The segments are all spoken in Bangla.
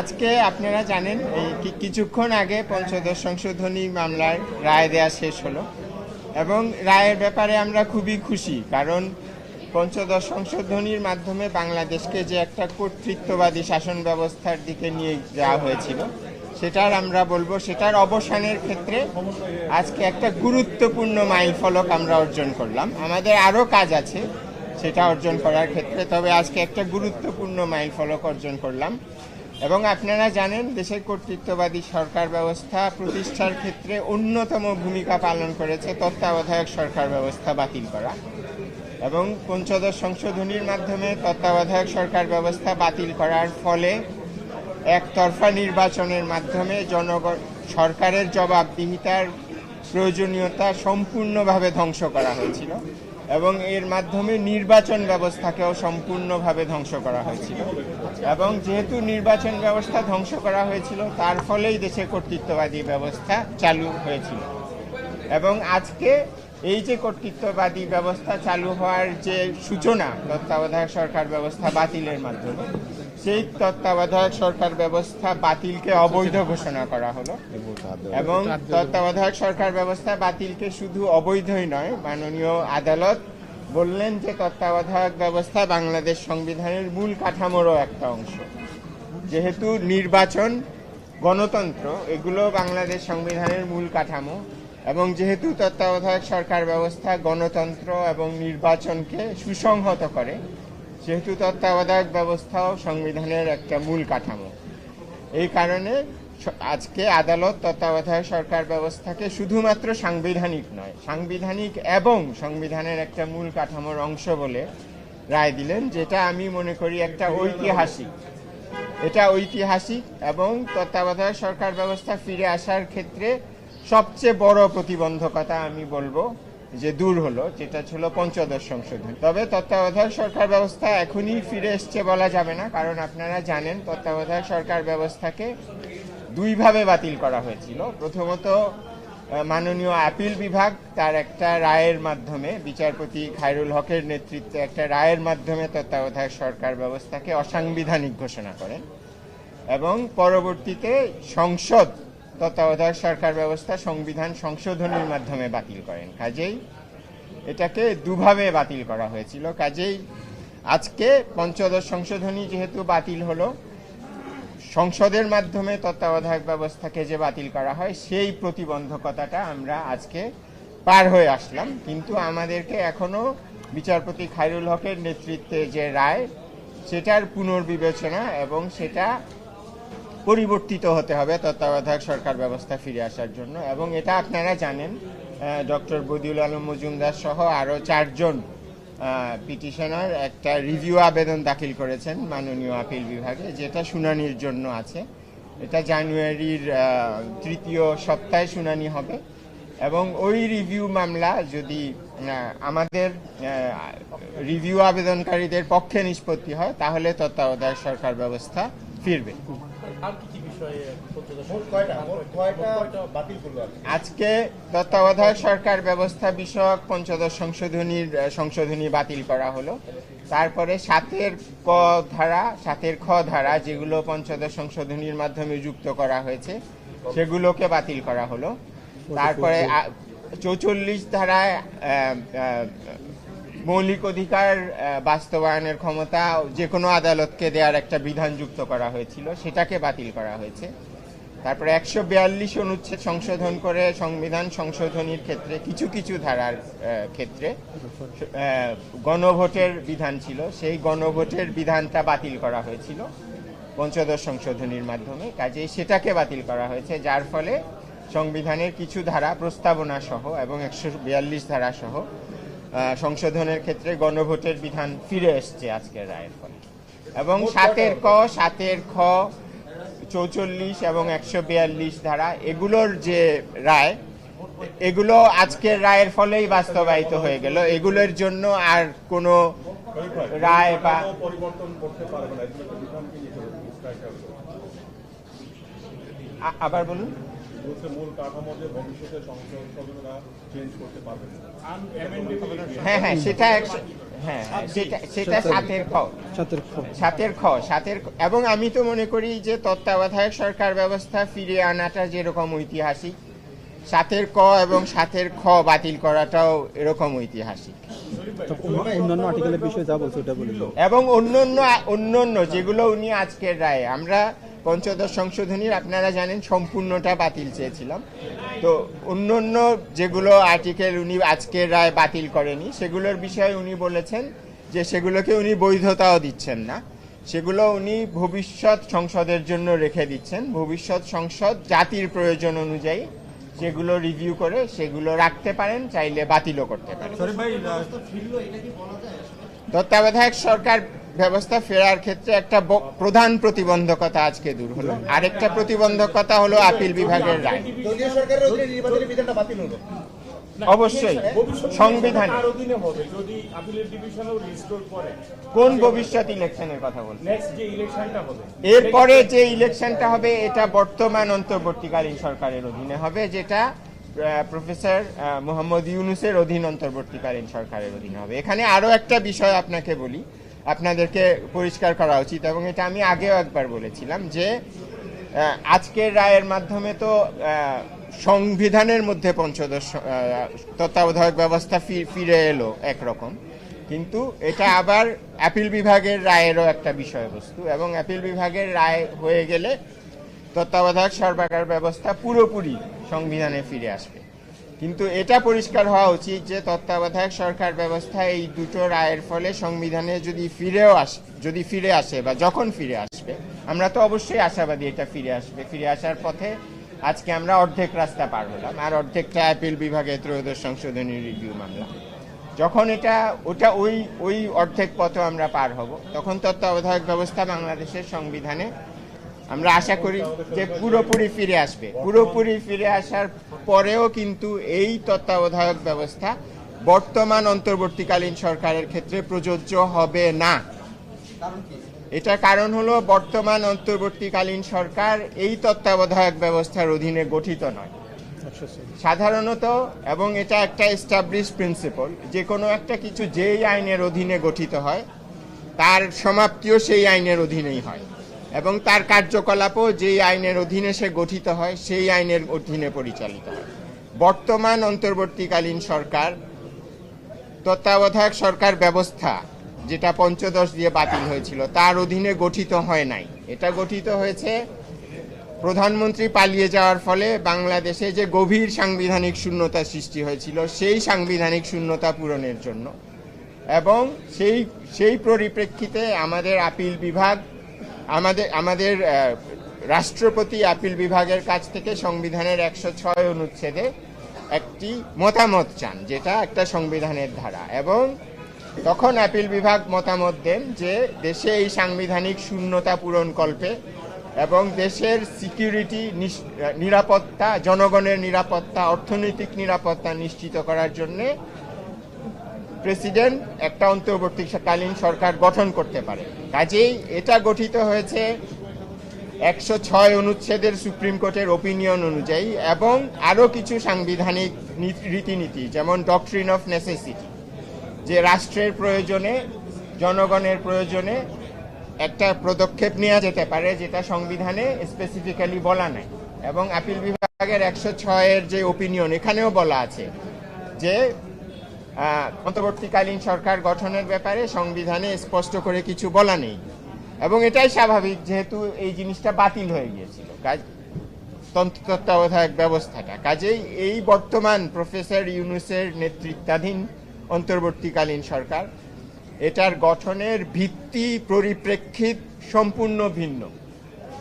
আজকে আপনারা জানেন, এই কিছুক্ষণ আগে পঞ্চদশ সংশোধনী মামলার রায় দেয়া শেষ হলো। এবং রায়ের ব্যাপারে আমরা খুবই খুশি, কারণ পঞ্চদশ সংশোধনীর মাধ্যমে বাংলাদেশকে যে একটা কর্তৃত্ববাদী শাসন ব্যবস্থার দিকে নিয়ে যাওয়া হয়েছিল, সেটার আমরা বলব, সেটার অবসানের ক্ষেত্রে আজকে একটা গুরুত্বপূর্ণ মাইল ফলক আমরা অর্জন করলাম। আমাদের আরও কাজ আছে সেটা অর্জন করার ক্ষেত্রে, তবে আজকে একটা গুরুত্বপূর্ণ মাইল ফলক অর্জন করলাম। এবং আপনারা জানেন, দেশের কর্তৃত্ববাদী সরকার ব্যবস্থা প্রতিষ্ঠার ক্ষেত্রে অন্যতম ভূমিকা পালন করেছে তত্ত্বাবধায়ক সরকার ব্যবস্থা বাতিল করা এবং পঞ্চদশ সংশোধনীর মাধ্যমে তত্ত্বাবধায়ক সরকার ব্যবস্থা বাতিল করার ফলে একতরফা নির্বাচনের মাধ্যমে জনগণ সরকারের জবাবদিহিতার প্রয়োজনীয়তা সম্পূর্ণভাবে ধ্বংস করা হয়েছিল। এবং এর মাধ্যমে নির্বাচন ব্যবস্থাকেও সম্পূর্ণভাবে ধ্বংস করা হয়েছিল। এবং যেহেতু নির্বাচন ব্যবস্থা ধ্বংস করা হয়েছিল, তার ফলেই দেশে কর্তৃত্ববাদী ব্যবস্থা চালু হয়েছিল। এবং আজকে এই যে কর্তৃত্ববাদী ব্যবস্থা চালু হওয়ার যে সূচনা তত্ত্বাবধায়ক সরকার ব্যবস্থা বাতিলের মাধ্যমে সেই তত্ত্বাবধায়ক সরকার ব্যবস্থা বাতিলকে অবৈধ ঘোষণা করা হলো। এবং তত্ত্বাবধায়ক সরকার ব্যবস্থা বাতিলকে শুধু অবৈধই নয়, মাননীয় আদালত বললেন যে তত্ত্বাবধায়ক ব্যবস্থা বাংলাদেশ সংবিধানের মূল কাঠামোরও একটা অংশ। যেহেতু নির্বাচন, গণতন্ত্র, এগুলো বাংলাদেশ সংবিধানের মূল কাঠামো, এবং যেহেতু তত্ত্বাবধায়ক সরকার ব্যবস্থা গণতন্ত্র এবং নির্বাচনকে সুসংহত করে সেহেতু তত্ত্বাবধায়ক ব্যবস্থাও সংবিধানের একটা মূল কাঠামো। এই কারণে আজকে আদালত তত্ত্বাবধায়ক সরকার ব্যবস্থাকে শুধুমাত্র সাংবিধানিক নয়, সাংবিধানিক এবং সংবিধানের একটা মূল কাঠামোর অংশ বলে রায় দিলেন, যেটা আমি মনে করি একটা ঐতিহাসিক। এটা ঐতিহাসিক এবং তত্ত্বাবধায়ক সরকার ব্যবস্থা ফিরে আসার ক্ষেত্রে সবচেয়ে বড় প্রতিবন্ধকতা আমি বলব যে দূর হলো, যেটা ছিল পঞ্চদশ সংশোধন। তবে তত্ত্বাবধায়ক সরকার ব্যবস্থা এখনই ফিরে এসছে বলা যাবে না, কারণ আপনারা জানেন তত্ত্বাবধায়ক সরকার ব্যবস্থাকে দুইভাবে বাতিল করা হয়েছিল। প্রথমত মাননীয় আপিল বিভাগ তার একটা রায়ের মাধ্যমে, বিচারপতি খায়রুল হকের নেতৃত্বে একটা রায়ের মাধ্যমে তত্ত্বাবধায়ক সরকার ব্যবস্থাকে অসাংবিধানিক ঘোষণা করেন এবং পরবর্তীতে সংসদ তত্ত্বাবধায়ক সরকার ব্যবস্থা সংবিধান সংশোধনীর মাধ্যমে বাতিল করেন। কাজেই এটাকে দুভাবে বাতিল করা হয়েছিল। কাজেই আজকে পঞ্চদশ সংশোধনী যেহেতু বাতিল হলো, সংসদের মাধ্যমে তত্ত্বাবধায়ক ব্যবস্থাকে যে বাতিল করা হয়, সেই প্রতিবন্ধকতাটা আমরা আজকে পার হয়ে আসলাম। কিন্তু আমাদেরকে এখনও বিচারপতি খাইরুল হকের নেতৃত্বে যে রায়, সেটার পুনর্বিবেচনা এবং সেটা পরিবর্তিত হতে হবে তত্ত্বাবধায়ক সরকার ব্যবস্থা ফিরে আসার জন্য। এবং এটা আপনারা জানেন ডক্টর বদিউল আলম মজুমদার সহ আরও চারজন পিটিশনার একটা রিভিউ আবেদন দাখিল করেছেন মাননীয় আপিল বিভাগে, যেটা শুনানির জন্য আছে। এটা জানুয়ারির তৃতীয় সপ্তাহে শুনানি হবে। এবং ওই রিভিউ মামলা যদি আমাদের রিভিউ আবেদনকারীদের পক্ষে নিষ্পত্তি হয়, তাহলে তত্ত্বাবধায়ক সরকার ব্যবস্থা ফিরবে। আজকে তত্ত্বাবধায়ক সরকার ব্যবস্থা বিষয়ক পঞ্চদশ সংশোধনীর সংশোধনী বাতিল করা হলো। তারপরে সাতের ক ধারা সাতের খ ধারা যেগুলো পঞ্চদশ সংশোধনীর মাধ্যমে যুক্ত করা হয়েছে সেগুলোকে বাতিল করা হলো। তারপরে চৌচল্লিশ ধারায় মৌলিক অধিকার বাস্তবায়নের ক্ষমতা যে কোনো আদালতকে দেওয়ার একটা বিধান যুক্ত করা হয়েছিল, সেটাকে বাতিল করা হয়েছে। তারপরে একশো বিয়াল্লিশ অনুচ্ছেদ সংশোধন করে সংবিধান সংশোধনীর ক্ষেত্রে কিছু কিছু ধারার ক্ষেত্রে গণভোটের বিধান ছিল। সেই গণভোটের বিধানটা বাতিল করা হয়েছিল পঞ্চদশ সংশোধনীর মাধ্যমে। কাজেই সেটাকে বাতিল করা হয়েছে, যার ফলে সংবিধানের কিছু ধারা প্রস্তাবনা সহ এবং একশো বিয়াল্লিশ ধারা সহ সংশোধনের ক্ষেত্রে গণভোটের বিধান ফিরে এসছে আজকের রায়ের ফলে। এবং সাতের ক সাতের খ চৌচল্লিশ এবং একশো বিয়াল্লিশ ধারা এগুলোর যে রায় এগুলো আজকের রায়ের ফলেই বাস্তবায়িত হয়ে গেল। এগুলোর জন্য আর কোনো রায় বা আবার বলুন। বলছে মূল কাঠামো যে ভবিষ্যতে সংসদ চেঞ্জ করতে পারবে। হ্যাঁ হ্যাঁ সেটা হ্যাঁ হ্যাঁ, সেটা সেটা সাতের খ সাতের খ সাতের এবং আমি তো মনে করি যে তত্ত্বাবধায়ক সরকার ব্যবস্থা ফিরিয়ে আনাটা যেরকম ঐতিহাসিক সাতের ক এবং সাতের খ বাতিল করাটাও এরকম ঐতিহাসিক। তো অন্য- অন্যান্য আর্টিকেলের বিষয়ে যা বলছে ওটা বলে এবং অন্যান্য অন্যান্য যেগুলো উনি আজকের রায়ে আমরা পঞ্চদশ সংশোধনীর আপনারা জানেন সম্পূর্ণটা বাতিল চেয়েছিলাম। তো অন্য অন্য যেগুলো আর্টিকেল উনি আজকের রায় বাতিল করেনি সেগুলোর বিষয়ে উনি বলেছেন যে সেগুলোকে উনি বৈধতাও দিচ্ছেন না। সেগুলো উনি ভবিষ্যৎ সংসদের জন্য রেখে দিচ্ছেন। ভবিষ্যৎ সংসদ জাতির প্রয়োজন অনুযায়ী সেগুলো রিভিউ করে সেগুলো রাখতে পারেন চাইলে বাতিলও করতে পারেন। তত্ত্বাবধায়ক সরকার ব্যবস্থা ফেরার ক্ষেত্রে একটা প্রধান প্রতিবন্ধকতা আজকে দূর হলো। আরেকটা প্রতিবন্ধকতা হলো আপিল বিভাগের রায়। অবশ্যই সংবিধানে। কোন ভবিষ্যৎ ইলেকশনের কথা বলছেন? হবে। এরপরে যে ইলেকশনটা হবে এটা বর্তমান অন্তর্বর্তীকালীন সরকারের অধীনে হবে যেটা প্রফেসর মোহাম্মদ ইউনুসের অধীন অন্তর্বর্তীকালীন সরকারের অধীনে হবে। এখানে আরও একটা বিষয় আপনাকে বলি। আপনাদেরকে পরিষ্কার করা উচিত এবং এটা আমি আগেও একবার বলেছিলাম যে আজকের রায়ের মাধ্যমে তো সংবিধানের মধ্যে পঞ্চদশ তত্ত্বাবধায়ক ব্যবস্থা ফিরে এলো একরকম। কিন্তু এটা আবার অ্যাপিল বিভাগের রায়েরও একটা বিষয়বস্তু এবং অ্যাপিল বিভাগের রায় হয়ে গেলে তত্ত্বাবধায়ক সরকার ব্যবস্থা পুরোপুরি সংবিধানে ফিরে আসবে। কিন্তু এটা পরিষ্কার হওয়া উচিত যে তত্ত্বাবধায়ক সরকার ব্যবস্থা এই দুটো রায়ের ফলে সংবিধানে যদি ফিরেও আসে, যদি ফিরে আসে বা যখন ফিরে আসবে, আমরা তো অবশ্যই আশাবাদী এটা ফিরে আসবে। ফিরে আসার পথে আজকে আমরা অর্ধেক রাস্তা পার হলাম আর অর্ধেকটা অ্যাপিল বিভাগে ত্রয়োদশ সংশোধনী রিভিউ মামলা। যখন এটা, ওটা ওই ওই অর্ধেক পথও আমরা পার হব, তখন তত্ত্বাবধায়ক ব্যবস্থা বাংলাদেশের সংবিধানে আমরা আশা করি যে পুরোপুরি ফিরে আসবে। পুরোপুরি ফিরে আসার পরেও কিন্তু এই তত্ত্বাবধায়ক ব্যবস্থা বর্তমান অন্তর্বর্তীকালীন সরকারের ক্ষেত্রে প্রযোজ্য হবে না। এটার কারণ হলো বর্তমান অন্তর্বর্তীকালীন সরকার এই তত্ত্বাবধায়ক ব্যবস্থার অধীনে গঠিত নয়। সাধারণত, এবং এটা একটা এস্টাবলিশ প্রিন্সিপল যে কোনো একটা কিছু যেই আইনের অধীনে গঠিত হয়, তার সমাপ্তিও সেই আইনের অধীনেই হয়। এবং তার কার্যকলাপও যেই আইনের অধীনে সে গঠিত হয়, সেই আইনের অধীনে পরিচালিত হয়। বর্তমান অন্তর্বর্তীকালীন সরকার, তত্ত্বাবধায়ক সরকার ব্যবস্থা যেটা পঞ্চদশ দিয়ে বাতিল হয়েছিল, তার অধীনে গঠিত হয় নাই। এটা গঠিত হয়েছে, প্রধানমন্ত্রী পালিয়ে যাওয়ার ফলে বাংলাদেশে যে গভীর সাংবিধানিক শূন্যতা সৃষ্টি হয়েছিল, সেই সাংবিধানিক শূন্যতা পূরণের জন্য। এবং সেই সেই পরিপ্রেক্ষিতে আমাদের আপিল বিভাগ আমাদের আমাদের রাষ্ট্রপতি আপিল বিভাগের কাছ থেকে সংবিধানের একশো ছয় অনুচ্ছেদে একটি মতামত চান, যেটা একটা সংবিধানের ধারা। এবং তখন আপিল বিভাগ মতামত দেন যে দেশে এই সাংবিধানিক শূন্যতা পূরণ কল্পে এবং দেশের সিকিউরিটি নিরাপত্তা, জনগণের নিরাপত্তা, অর্থনৈতিক নিরাপত্তা নিশ্চিত করার জন্যে প্রেসিডেন্ট, একটা অন্তর্বর্তীকালীন সরকার গঠন করতে পারে। কাজেই এটা গঠিত হয়েছে একশো ছয় অনুচ্ছেদের সুপ্রিম কোর্টের ওপিনিয়ন অনুযায়ী এবং আরও কিছু সাংবিধানিক রীতিনীতি, যেমন ডক্ট্রিন অফ নেসেসিটি যে রাষ্ট্রের প্রয়োজনে, জনগণের প্রয়োজনে একটা পদক্ষেপ নেওয়া যেতে পারে যেটা সংবিধানে স্পেসিফিক্যালি বলা নাই। এবং আপিল বিভাগের একশো ছয়ের যে ওপিনিয়ন এখানেও বলা আছে যে অন্তর্বর্তীকালীন সরকার গঠনের ব্যাপারে সংবিধানে স্পষ্ট করে কিছু বলা নেই। এবং এটাই স্বাভাবিক যেহেতু এই জিনিসটা বাতিল হয়ে গিয়েছিল। কাজ তত্ত্বাবধায়ক ব্যবস্থাটা। কাজেই এই বর্তমান প্রফেসর ইউনুসের নেতৃত্বাধীন অন্তর্বর্তীকালীন সরকার, এটার গঠনের ভিত্তি পরিপ্রেক্ষিত সম্পূর্ণ ভিন্ন।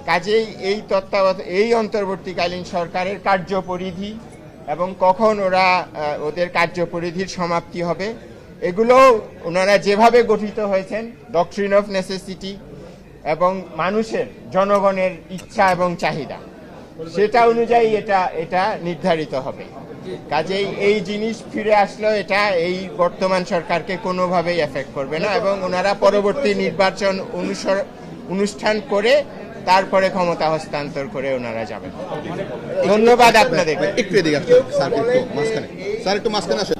কাজেই এই তত্ত্বাবধায়ক এই অন্তর্বর্তীকালীন সরকারের কার্যপরিধি এবং কখন ওরা ওদের কার্যপরিধির সমাপ্তি হবে এগুলো ওনারা যেভাবে গঠিত হয়েছেন ডক্ট্রিন অফ নেসেসিটি এবং মানুষের, জনগণের ইচ্ছা এবং চাহিদা, সেটা অনুযায়ী এটা এটা নির্ধারিত হবে। কাজেই এই জিনিস ফিরে আসলেও এটা এই বর্তমান সরকারকে কোনোভাবেই এফেক্ট করবে না এবং ওনারা পরবর্তী নির্বাচন অনুসর, অনুষ্ঠান করে তারপরে ক্ষমতা হস্তান্তর করে ওনারা যাবেন। ধন্যবাদ আপনাদের। একটু এদিকে স্যার, একটু মাঝখানে। স্যার, একটু মাঝখানে আসেন।